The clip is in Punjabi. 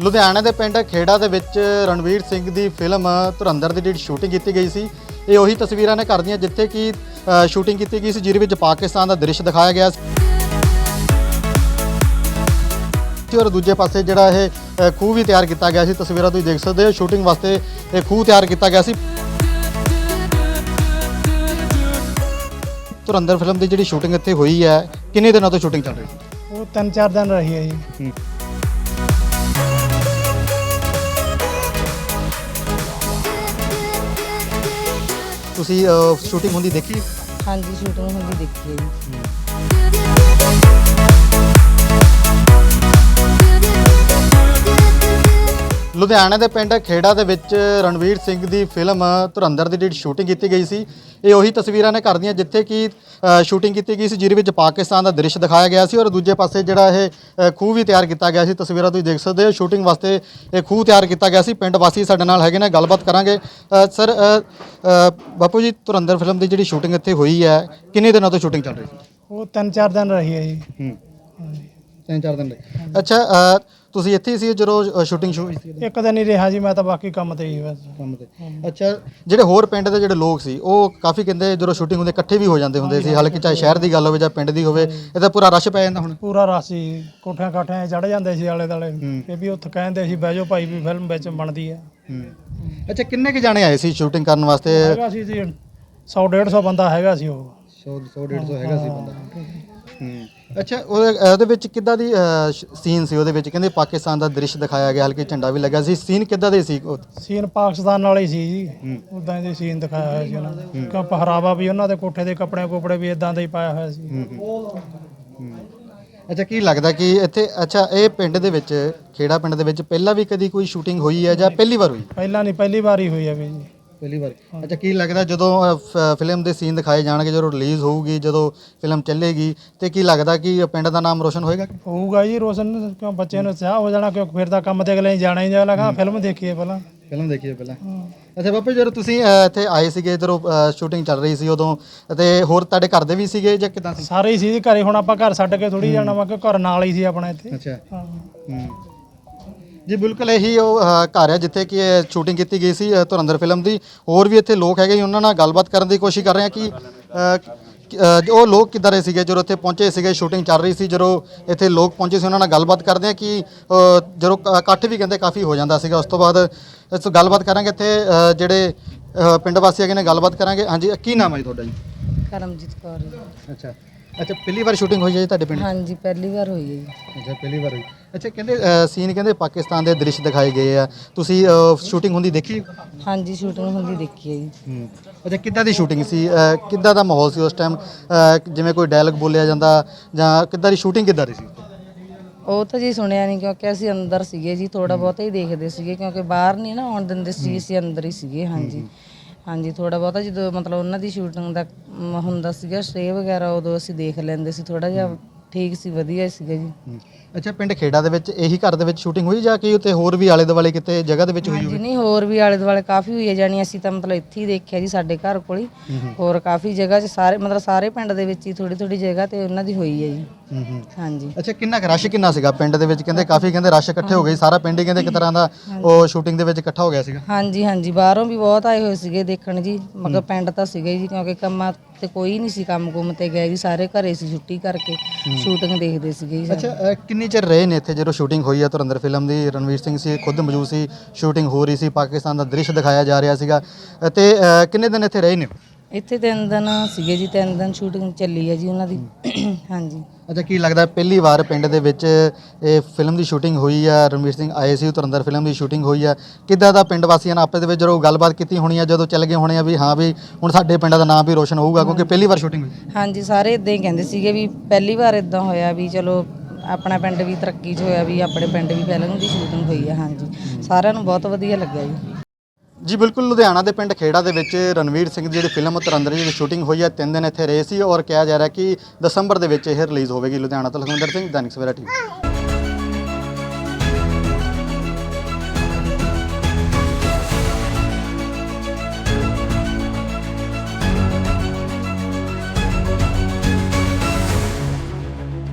ਲੁਧਿਆਣਾ ਦੇ ਪਿੰਡ ਖੇੜਾ ਦੇ ਵਿੱਚ ਰਣਵੀਰ ਸਿੰਘ ਦੀ ਫਿਲਮ ਧੁਰੰਦਰ ਦੀ ਜਿਹੜੀ ਸ਼ੂਟਿੰਗ ਕੀਤੀ ਗਈ ਸੀ ਇਹ ਉਹੀ ਤਸਵੀਰਾਂ ਨੇ ਘਰ ਦੀਆਂ ਜਿੱਥੇ ਕਿ ਸ਼ੂਟਿੰਗ ਕੀਤੀ ਗਈ ਸੀ ਜਿਹਦੇ ਵਿੱਚ ਪਾਕਿਸਤਾਨ ਦਾ ਦ੍ਰਿਸ਼ ਦਿਖਾਇਆ ਗਿਆ ਸੀ। ਤੇ ਔਰ ਦੂਜੇ ਪਾਸੇ ਜਿਹੜਾ ਇਹ ਖੂਹ ਵੀ ਤਿਆਰ ਕੀਤਾ ਗਿਆ ਸੀ ਤਸਵੀਰਾਂ ਤੁਸੀਂ ਦੇਖ ਸਕਦੇ ਹੋ ਸ਼ੂਟਿੰਗ ਵਾਸਤੇ ਇਹ ਖੂਹ ਤਿਆਰ ਕੀਤਾ ਗਿਆ ਸੀ। ਧੁਰੰਦਰ ਫਿਲਮ ਦੀ ਜਿਹੜੀ ਸ਼ੂਟਿੰਗ ਇੱਥੇ ਹੋਈ ਹੈ ਕਿੰਨੇ ਦਿਨਾਂ ਤੋਂ ਸ਼ੂਟਿੰਗ ਚੱਲ ਰਹੀ ਸੀ ਉਹ ਤਿੰਨ ਚਾਰ ਦਿਨ ਰਹੀ ਹੈ ਜੀ। ਤੁਸੀਂ ਸ਼ੂਟਿੰਗ ਹੁੰਦੀ ਦੇਖੀ? ਹਾਂਜੀ ਸ਼ੂਟਿੰਗ ਹੁੰਦੀ ਦੇਖੀ ਹੈ ਜੀ। ਲੁਧਿਆਣਾ ਦੇ ਪਿੰਡ ਖੇੜਾ ਦੇ ਵਿੱਚ ਰਣਵੀਰ ਸਿੰਘ ਦੀ ਫਿਲਮ ਧੁਰੰਦਰ ਦੀ ਜਿਹੜੀ ਸ਼ੂਟਿੰਗ ਕੀਤੀ ਗਈ ਸੀ ਇਹ ਉਹੀ ਤਸਵੀਰਾਂ ਨੇ ਘਰ ਦੀਆਂ ਜਿੱਥੇ ਕਿ ਸ਼ੂਟਿੰਗ ਕੀਤੀ ਗਈ ਸੀ ਜਿਹਦੇ ਵਿੱਚ ਪਾਕਿਸਤਾਨ ਦਾ ਦ੍ਰਿਸ਼ ਦਿਖਾਇਆ ਗਿਆ ਸੀ ਔਰ ਦੂਜੇ ਪਾਸੇ ਜਿਹੜਾ ਇਹ ਖੂਹ ਵੀ ਤਿਆਰ ਕੀਤਾ ਗਿਆ ਸੀ। ਤਸਵੀਰਾਂ ਤੁਸੀਂ ਦੇਖ ਸਕਦੇ ਹੋ ਸ਼ੂਟਿੰਗ ਵਾਸਤੇ ਇਹ ਖੂਹ ਤਿਆਰ ਕੀਤਾ ਗਿਆ ਸੀ। ਪਿੰਡ ਵਾਸੀ ਸਾਡੇ ਨਾਲ ਹੈਗੇ ਨੇ ਗੱਲਬਾਤ ਕਰਾਂਗੇ। ਸਰ ਬਾਪੂ ਜੀ ਧੁਰੰਦਰ ਫਿਲਮ ਦੀ ਜਿਹੜੀ ਸ਼ੂਟਿੰਗ ਇੱਥੇ ਹੋਈ ਹੈ ਕਿੰਨੇ ਦਿਨਾਂ ਤੋਂ ਸ਼ੂਟਿੰਗ ਚੱਲ ਰਹੀ ਸੀ ਉਹ ਤਿੰਨ ਚਾਰ ਦਿਨ ਰਹੀ ਹੈ ਜੀ। ਹੂੰ। ਤਿੰਨ ਚਾਰ ਦਿਨ ਲਈ ਅੱਛਾ ਤੁਸੀਂ ਇੱਥੇ ਹੀ ਸੀ ਜਦੋਂ ਸ਼ੂਟਿੰਗ ਸ਼ੁਰੂ ਹੋਈ ਸੀ ਇੱਕ ਦਿਨ ਹੀ ਰਿਹਾ ਜੀ ਮੈਂ ਤਾਂ ਬਾਕੀ ਕੰਮ ਤੇ ਹੀ ਬਸ। ਕੰਮ ਤੇ। ਅੱਛਾ ਜਿਹੜੇ ਹੋਰ ਪਿੰਡ ਦੇ ਜਿਹੜੇ ਲੋਕ ਸੀ ਉਹ ਕਾਫੀ ਕਹਿੰਦੇ ਜਦੋਂ ਸ਼ੂਟਿੰਗ ਹੁੰਦੇ ਇਕੱਠੇ ਵੀ ਹੋ ਜਾਂਦੇ ਹੁੰਦੇ ਸੀ ਹਾਲਾਂਕਿ ਚਾਹੇ ਸ਼ਹਿਰ ਦੀ ਗੱਲ ਹੋਵੇ ਜਾਂ ਪਿੰਡ ਦੀ ਹੋਵੇ ਇਹਦਾ ਪੂਰਾ ਰਸ਼ ਪੈ ਜਾਂਦਾ ਹੁਣ? ਪੂਰਾ ਰਾਸੀ ਕੋਠਿਆਂ ਕਾਠਿਆਂ ਚੜ ਜਾਂਦੇ ਸੀ ਆਲੇ ਦਾਲੇ ਹੂੰ। ਇਹ ਵੀ ਉੱਥੇ ਕਹਿੰਦੇ ਸੀ ਬਹਿ ਜਾਓ ਭਾਈ ਵੀ ਫਿਲਮ ਵਿੱਚ ਬਣਦੀ ਹੈ। ਅੱਛਾ ਕਿੰਨੇ ਕੁ ਜਾਣੇ ਆਏ ਸੀ ਸ਼ੂਟਿੰਗ ਕਰਨ ਵਾਸਤੇ? ਹੈਗਾ ਸੀ ਜੀ 100 150 ਬੰਦਾ ਹੈਗਾ ਸੀ ਉਹ। 100 100 150 ਹੈਗਾ ਸੀ ਬੰਦਾ। ਹੂੰ। ਅੱਛਾ ਉਹਦੇ ਉਹਦੇ ਵਿੱਚ ਕਿੱਦਾਂ ਦੀ ਸੀਨ ਸੀ ਉਹਦੇ ਵਿੱਚ? ਕਹਿੰਦੇ ਪਾਕਿਸਤਾਨ ਦਾ ਦ੍ਰਿਸ਼ ਦਿਖਾਇਆ ਗਿਆ ਹਲਕੀ ਝੰਡਾ ਵੀ ਲੱਗਾ ਸੀ। ਸੀਨ ਕਿੱਦਾਂ ਦੇ ਸੀ ਉਹ? ਸੀਨ ਪਾਕਿਸਤਾਨ ਨਾਲ ਹੀ ਸੀ ਜੀ। ਉਦਾਂ ਦੇ ਸੀਨ ਦਿਖਾਇਆ ਹੋਇਆ ਸੀ ਉਹਨਾਂ ਕਿਉਂ ਪਹਿਰਾਵਾ ਵੀ ਉਹਨਾਂ ਦੇ ਕੋਠੇ ਦੇ ਕੱਪੜੇ ਕੁਪੜੇ ਵੀ ਇਦਾਂ ਦਾ ਹੀ ਪਾਇਆ ਹੋਇਆ ਸੀ। ਅੱਛਾ ਕੀ ਲੱਗਦਾ ਕਿ ਇੱਥੇ ਅੱਛਾ ਇਹ ਪਿੰਡ ਦੇ ਵਿੱਚ ਖੇੜਾ ਪਿੰਡ ਦੇ ਵਿੱਚ ਪਹਿਲਾਂ ਵੀ ਕਦੀ ਕੋਈ ਸ਼ੂਟਿੰਗ ਹੋਈ ਹੈ ਜਾਂ ਪਹਿਲੀ ਵਾਰ ਹੋਈ? ਪਹਿਲਾਂ ਨਹੀਂ ਪਹਿਲੀ ਵਾਰ ਹੀ ਹੋਈ ਹੈ ਵੀ ਜੀ। ਪਹਿਲੀ ਵਾਰ। ਅੱਛਾ ਕੀ ਲੱਗਦਾ ਜਦੋਂ ਫਿਲਮ ਦੇ ਸੀਨ ਦਿਖਾਏ ਜਾਣਗੇ ਜਦੋਂ ਰਿਲੀਜ਼ ਹੋਊਗੀ ਜਦੋਂ ਫਿਲਮ ਚੱਲੇਗੀ ਤੇ ਕੀ ਲੱਗਦਾ ਕਿ ਪਿੰਡ ਦਾ ਨਾਮ ਰੋਸ਼ਨ ਹੋਏਗਾ? ਹੋਊਗਾ ਜੀ ਰੋਸ਼ਨ ਕਿਉਂ ਬੱਚੇ ਨੂੰ ਚਾਹ ਹੋ ਜਾਣਾ ਕਿਉਂ ਫਿਰ ਤਾਂ ਕੰਮ ਤੇ ਅਗਲੇ ਜਾਣਾ ਹੀ ਜਾਣਾ ਕਹਾਂ ਫਿਲਮ ਦੇਖੀਏ ਪਹਿਲਾਂ। ਫਿਲਮ ਦੇਖੀਏ ਪਹਿਲਾਂ। ਅੱਛਾ ਬਾਪੂ ਜਦੋਂ ਤੁਸੀਂ ਇੱਥੇ ਆਏ ਸੀਗੇ ਜਦੋਂ ਸ਼ੂਟਿੰਗ ਚੱਲ ਰਹੀ ਸੀ ਉਦੋਂ ਤੇ ਹੋਰ ਤੁਹਾਡੇ ਘਰ ਦੇ ਵੀ ਸੀਗੇ ਜਾਂ ਕਿਦਾਂ ਸੀ? ਸਾਰੇ ਹੀ ਸੀ ਘਰੇ ਹੁਣ ਆਪਾਂ ਘਰ ਛੱਡ ਕੇ ਥੋੜੀ ਜਾਣਾ ਵਾ ਕਿ ਘਰ ਨਾਲ ਹੀ ਸੀ ਆਪਣਾ ਇੱਥੇ। ਅੱਛਾ। ਹਾਂ। ਜੀ ਬਿਲਕੁਲ ਇਹੀ ਉਹ ਅ, ਘਰ ਹੈ ਜਿੱਥੇ ਕਿ ਸ਼ੂਟਿੰਗ ਕੀਤੀ ਗਈ ਸੀ ਅ, ਫਿਲਮ ਦੀ। ਹੋਰ ਵੀ ਇੱਥੇ ਲੋਕ ਹੈਗੇ ਜੀ, ਉਹਨਾਂ ਨਾਲ ਗੱਲਬਾਤ ਕਰਨ ਦੀ ਕੋਸ਼ਿਸ਼ ਕਰ ਰਹੇ ਹਾਂ ਕਿ ਅ, ਕਿ, ਅ, ਉਹ ਲੋਕ ਕਿੱਦਾਂ ਦੇ ਸੀਗੇ ਜਦੋਂ ਇੱਥੇ ਪਹੁੰਚੇ ਸੀਗੇ ਸ਼ੂਟਿੰਗ ਚੱਲ ਰਹੀ ਸੀ ਜਦੋਂ ਇੱਥੇ ਲੋਕ ਪਹੁੰਚੇ ਸੀ ਉਹਨਾਂ ਨਾਲ ਗੱਲਬਾਤ ਕਰਦੇ ਹਾਂ ਕਿ ਅ, ਜਦੋਂ ਕ- ਇਕੱਠ ਵੀ ਕਹਿੰਦੇ ਕਾਫੀ ਹੋ ਜਾਂਦਾ ਸੀਗਾ ਉਸ ਤੋਂ ਬਾਅਦ ਇਸ ਤੋਂ ਗੱਲਬਾਤ ਕਰਾਂਗੇ ਇੱਥੇ ਅ, ਜਿਹੜੇ ਅ, ਪਿੰਡ ਵਾਸੀ ਹੈਗੇ ਨੇ ਗੱਲਬਾਤ ਕਰਾਂਗੇ। ਹਾਂਜੀ ਕੀ ਨਾਮ ਹੈ ਜੀ ਤੁਹਾਡਾ ਜੀ? ਕਰਮਜੀਤ ਕੌਰ ਜੀ। ਅੱਛਾ। ਅੱਛਾ ਪਹਿਲੀ ਵਾਰ ਸ਼ੂਟਿੰਗ ਹੋਈ ਹੈ ਜੀ ਤੁਹਾਡੇ ਪਿੰਡ? ਹਾਂਜੀ ਪਹਿਲੀ ਵਾਰ ਹੋਈ ਹੈ ਜੀ। ਅੱਛਾ ਪਹਿਲੀ ਵਾਰ ਹੋਈ। ਅੱਛਾ ਕਹਿੰਦੇ ਸੀਨ ਕਹਿੰਦੇ ਪਾਕਿਸਤਾਨ ਦੇ ਦ੍ਰਿਸ਼ ਦਿਖਾਏ ਗਏ ਆ। ਤੁਸੀਂ ਸ਼ੂਟਿੰਗ ਹੁੰਦੀ ਦੇਖੀ? ਹਾਂਜੀ ਸ਼ੂਟਿੰਗ ਹੁੰਦੀ ਦੇਖੀ ਹੈ ਜੀ। ਅੱਛਾ ਕਿੱਦਾਂ ਦੀ ਸ਼ੂਟਿੰਗ ਸੀ? ਕਿੱਦਾਂ ਦਾ ਮਾਹੌਲ ਸੀ ਉਸ ਟਾਈਮ ਜਿਵੇਂ ਕੋਈ ਡਾਇਲੌਗ ਬੋਲਿਆ ਜਾਂਦਾ ਜਾਂ ਕਿੱਦਾਂ ਦੀ ਸ਼ੂਟਿੰਗ ਕਿੱਦਾਂ ਦੀ ਸੀ? ਉਹ ਤਾਂ ਜੀ ਸੁਣਿਆ ਨਹੀਂ ਕਿਉਂਕਿ ਅਸੀਂ ਅੰਦਰ ਸੀਗੇ ਜੀ ਥੋੜਾ ਬਹੁਤਾ ਹੀ ਦੇਖਦੇ ਸੀਗੇ ਕਿਉਂਕਿ ਬਾਹਰ ਨਹੀਂ ਨਾ ਆਉਣ ਦਿੰਦੇ ਸੀ ਅਸੀਂ ਅੰਦਰ ਹੀ ਸੀਗੇ ਹਾਂਜੀ। ਹਾਂਜੀ ਥੋੜਾ ਬਹੁਤਾ ਜਦੋਂ ਮਤਲਬ ਉਹਨਾਂ ਦੀ ਸ਼ੂਟਿੰਗ ਦਾ ਮ, ਹੁੰਦਾ ਸੀਗਾ ਸਟੇ ਵਗੈਰਾ ਉਦੋਂ ਅਸੀਂ ਦੇਖ ਲੈਂਦੇ ਸੀ ਥੋੜਾ ਜਿਹਾ ਠੀਕ ਸੀ ਵਧੀਆ ਸੀਗਾ ਜੀ। ਅੱਛਾ ਪਿੰਡ ਖੇੜਾ ਦੇ ਵਿੱਚ ਇਹੀ ਘਰ ਦੇ ਵਿੱਚ ਸ਼ੂਟਿੰਗ ਹੋਈ ਜਾਂ ਕਿ ਉੱਤੇ ਹੋਰ ਵੀ ਆਲੇ ਦੁਆਲੇ ਕਿਤੇ ਜਗ੍ਹਾ ਦੇ ਵਿੱਚ ਹੋਈ ਹਾਂਜੀ ਨਹੀਂ ਹੋਰ ਵੀ ਆਲੇ ਦੁਆਲੇ ਕਾਫੀ ਹੋਈ ਹੈ ਜਾਣੀ ਅਸੀਂ ਤਾਂ ਮਤਲਬ ਇੱਥੇ ਹੀ ਦੇਖਿਆ ਜੀ ਸਾਡੇ ਘਰ ਕੋਲ ਹੀ। ਹੋਰ ਕਾਫੀ ਜਗ੍ਹਾ 'ਚ ਸਾਰੇ ਮਤਲਬ ਸਾਰੇ ਪਿੰਡ ਦੇ ਵਿੱਚ ਹੀ ਥੋੜੀ ਥੋੜੀ ਜਗ੍ਹਾ ਤੇ ਉਹਨਾਂ ਦੀ ਹੋਈ ਹੈ ਜੀ। ਹੂੰ ਹੂੰ। ਹਾਂਜੀ। ਅੱਛਾ ਕਿੰਨਾ ਕੁ ਰਸ਼ ਕਿੰਨਾ ਸੀਗਾ ਪਿੰਡ ਦੇ ਵਿੱਚ? ਕਹਿੰਦੇ ਕਾਫੀ ਕਹਿੰਦੇ ਰਸ਼ ਇਕੱਠੇ ਹੋ ਗਏ ਸਾਰਾ ਪਿੰਡ ਹੀ ਕਹਿੰਦੇ ਇੱਕ ਤਰ੍ਹਾਂ ਦਾ ਉਹ ਸ਼ੂਟਿੰਗ ਦੇ ਵਿੱਚ ਇਕੱਠਾ ਹੋ ਗਿਆ ਸੀਗਾ। ਹਾਂਜੀ ਹਾਂਜੀ ਬਾਹਰੋਂ ਵੀ ਬਹੁਤ ਆਏ ਹੋਏ ਸੀਗੇ ਦੇਖਣ ਜੀ ਮਗਰ ਪਿੰਡ ਤਾਂ ਸੀਗੇ ਜੀ ਕਿਉਂਕਿ ਕੰਮਾਂ ਤੇ ਕੋਈ ਨਹੀਂ ਸੀ ਕੰਮ ਕੁੰਮ ਤੇ ਗਏ ਜੀ ਸਾਰੇ ਘਰੇ ਸੀ ਛੁੱਟੀ ਕਰਕੇ। ਸ਼ੂਟਿੰਗ ਦੇਖਦੇ ਸੀਗੇ ਜੀ ਅੱਛਾ ਅ, ਕਿੰਨੀ ਚਿਰ ਰਹੇ ਨੇ ਇੱਥੇ ਜਦੋਂ ਸ਼ੂਟਿੰਗ ਹੋਈ ਹੈ ਧੁਰੰਦਰ ਫਿਲਮ ਦੀ? ਰਣਵੀਰ ਸਿੰਘ ਸੀ ਖੁਦ ਮੌਜੂਦ ਸੀ ਸ਼ੂਟਿੰਗ ਹੋ ਰਹੀ ਸੀ ਪਾਕਿਸਤਾਨ ਦਾ ਦ੍ਰਿਸ਼ ਦਿਖਾਇਆ ਜਾ ਰਿਹਾ ਸੀਗਾ। ਅਤੇ ਅ, ਕਿੰਨੇ ਦਿਨ ਇੱਥੇ ਰਹੇ ਨੇ? ਇੱਥੇ ਤਿੰਨ ਦਿਨ ਸੀਗੇ ਜੀ ਤਿੰਨ ਦਿਨ ਸ਼ੂਟਿੰਗ ਚੱਲੀ ਹੈ ਜੀ ਉਹਨਾਂ ਦੀ। ਹਾਂਜੀ। ਅੱਛਾ ਕੀ ਲੱਗਦਾ ਪਹਿਲੀ ਵਾਰ ਪਿੰਡ ਦੇ ਵਿੱਚ ਇਹ ਫਿਲਮ ਦੀ ਸ਼ੂਟਿੰਗ ਹੋਈ ਆ? ਰਣਵੀਰ ਸਿੰਘ ਆਏ ਸੀ ਧੁਰੰਦਰ ਫਿਲਮ ਦੀ ਸ਼ੂਟਿੰਗ ਹੋਈ ਆ। ਕਿੱਦਾਂ ਦਾ ਪਿੰਡ ਵਾਸੀਆਂ ਨਾਲ ਆਪਸ ਦੇ ਵਿੱਚ ਜਦੋਂ ਗੱਲਬਾਤ ਕੀਤੀ ਹੋਣੀ ਆ ਜਦੋਂ ਚੱਲ ਗਏ ਹੋਣੇ ਆ ਵੀ ਹਾਂ ਵੀ ਹੁਣ ਸਾਡੇ ਪਿੰਡ ਦਾ ਨਾਮ ਵੀ ਰੋਸ਼ਨ ਹੋਊਗਾ ਕਿਉਂਕਿ ਪਹਿਲੀ ਵਾਰ ਸ਼ੂਟਿੰਗ ਹੋਈ। ਹਾਂਜੀ ਸਾਰੇ ਇਦਾਂ ਹੀ ਕਹਿੰਦੇ ਸੀਗੇ ਵੀ ਪਹਿਲੀ ਵਾਰ ਇਦਾਂ ਹੋਇਆ ਵੀ ਚਲੋ ਆਪਣਾ ਪਿੰਡ ਵੀ ਤਰੱਕੀ 'ਚ ਹੋਇਆ ਵੀ ਆਪਣੇ ਪਿੰਡ ਵੀ ਫਿਲਮ ਦੀ ਸ਼ੂਟਿੰਗ ਹੋਈ ਹੈ ਹਾਂਜੀ। ਸਾਰਿਆਂ ਨੂੰ ਬਹੁਤ ਵਧੀਆ ਲੱਗਿਆ ਜੀ। ਜੀ, ਬਿਲਕੁਲ, ਲੁਧਿਆਣਾ ਦੇ ਪਿੰਡ ਖੇੜਾ ਦੇ ਵਿੱਚ ਰਣਵੀਰ ਸਿੰਘ ਦੀ ਜਿਹੜੀ ਫਿਲਮ ਧੁਰੰਦਰ ਦੀ ਸ਼ੂਟਿੰਗ ਹੋਈ ਹੈ, ਤਿੰਨ ਦਿਨ ਇੱਥੇ ਰਹੇ ਸੀ ਔਰ ਕਿਹਾ ਜਾ ਰਿਹਾ ਕਿ ਦਸੰਬਰ ਦੇ ਵਿੱਚ ਇਹ ਰਿਲੀਜ਼ ਹੋਵੇਗੀ। ਲੁਧਿਆਣਾ ਤੋਂ ਲਖਵਿੰਦਰ ਸਿੰਘ, ਦੈਨਿਕ ਸਵੇਰਾ ਟੀਵੀ।